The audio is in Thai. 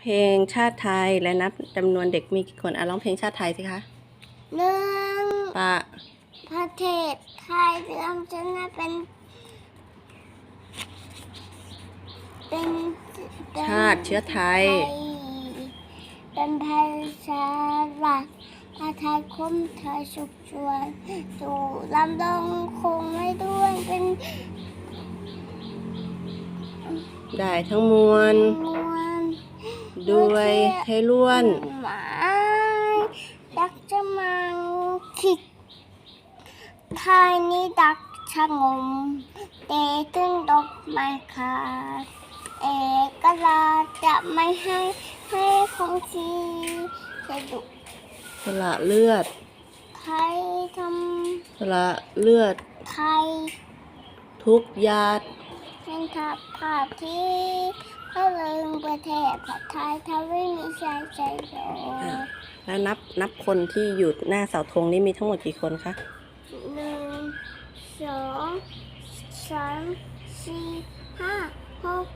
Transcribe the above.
เพลงชาติไทยและนับจำนวนเด็กมีกี่คนอะร้องเพลงชาติไทยสิคะหนึ่งปะประเทศไทยเรื่องฉันน่ะเป็น เป็นเป็นชาติเชื้อไทย เป็นภาษาหลักอาไทยคมไทยสุขชวนสู่ลำดงคงไม่ด้วยเป็นได้ทั้งมวลมวล ด้วยไทยล้วนหมายดักจะมังคิดไทยนี้ดักชะงมเตตึงดอกไม้ขาดเอกราชจะไม่ให้ให้ของชีจะดุสละเลือดไทยทสละเลือดำไทยทุกหยาดเป็นทับภา พที่พระเลิงประเทศผัดไทยทวีมีชายใจโยอะแล้วนับนับคนที่อยู่หน้าเสาธงนี้มีทั้งหมดกี่คนคะหนึ่งสองสามสี่ห้าหก